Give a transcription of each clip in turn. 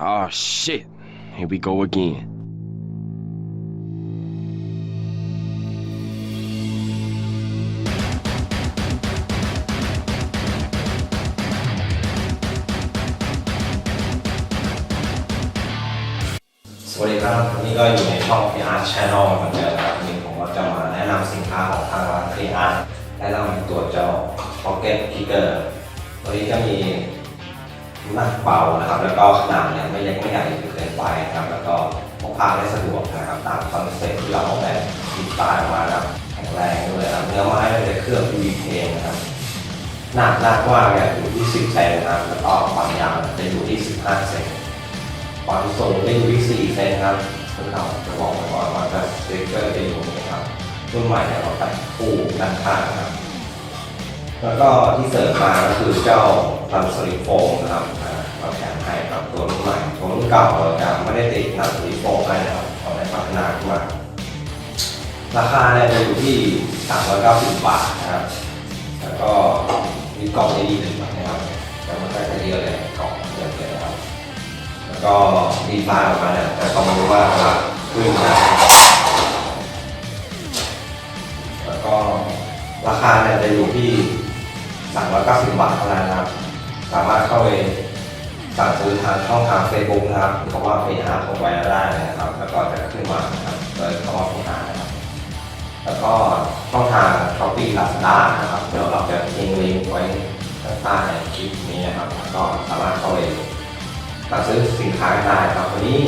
Oh shit. Here we go again. สวัสดีครับวันนี้ก็อยู่ในช่อง PR Channel เหมือนเดิมนะครับวันนี้ผมก็จะมาแนะนำสินค้าของทางร้าน PR แนะนำตัวเจ้า Pocket Picker ตัวนี้จะมี หนักเบานะครับ แล้วก็ขนาดเนี่ยไม่เล็กไม่ใหญ่เกินไปนะครับแล้วก็พกพาได้สะดวกนะครับตามคอนเซ็ปต์ที่เราออกแบบดีไซน์ออกมานะครับแข็งแรงด้วยนะครับเนื้อไม้เป็นเครื่อง PVK นะครับหนักหนักมากเนี่ยอยู่ที่ 10เซนนะครับแล้วก็ความยาวจะอยู่ที่ 15เซนความสูงจะอยู่ที่ 4 เซนครับซึ่งเราจะบอกไว้ก่อนว่าจะสติ๊กเกอร์จะอยู่นี่ครับรุ่นใหม่เนี่ยเราแต่งคู่ด้านข้างนะครับ แล้วก็ที่เสริมมาก็คือเจ้าลำสลิปโฟมนะครับอ่าเราแถมให้ครับตัวรุ่นใหม่ตัวรุ่นเก่าเราจะไม่ได้ติดหนังสลิปโฟมให้นะครับเราได้พัฒนาขึ้นมาราคาเนี่ยจะอยู่ที่ 390 บาทนะครับ แล้วก็มีกล่องดีๆหนึ่งนะครับแต่มันก็จะเยอะเลยกล่องเยอะเลยนะครับ แล้วก็ดีไซน์ออกมาเนี่ยจะต้องรู้ว่าครับขึ้นนะแล้วก็ราคาเนี่ยจะอยู่ที่ 390 บาทเท่านั้นนะครับ สามารถเข้าไปสั่งซื้อทางช่องทาง Facebook นะครับเพราะว่าไปหาของไว้ได้นะครับ แล้วก็จะขึ้นมาครับโดยเข้ามาไปหานะครับ แล้วก็ช่องทางช้อปปี้ลาซาด้านะครับ เดี๋ยวเราจะทิ้งลิงก์ไว้ข้างใต้คลิปนี้นะครับแล้วก็สามารถเข้าไปสั่งซื้อสินค้าได้ครับ วันนี้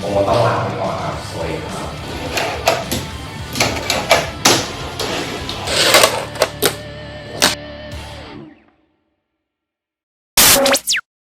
ผมก็ต้องลาไปก่อนครับ สวัสดีครับ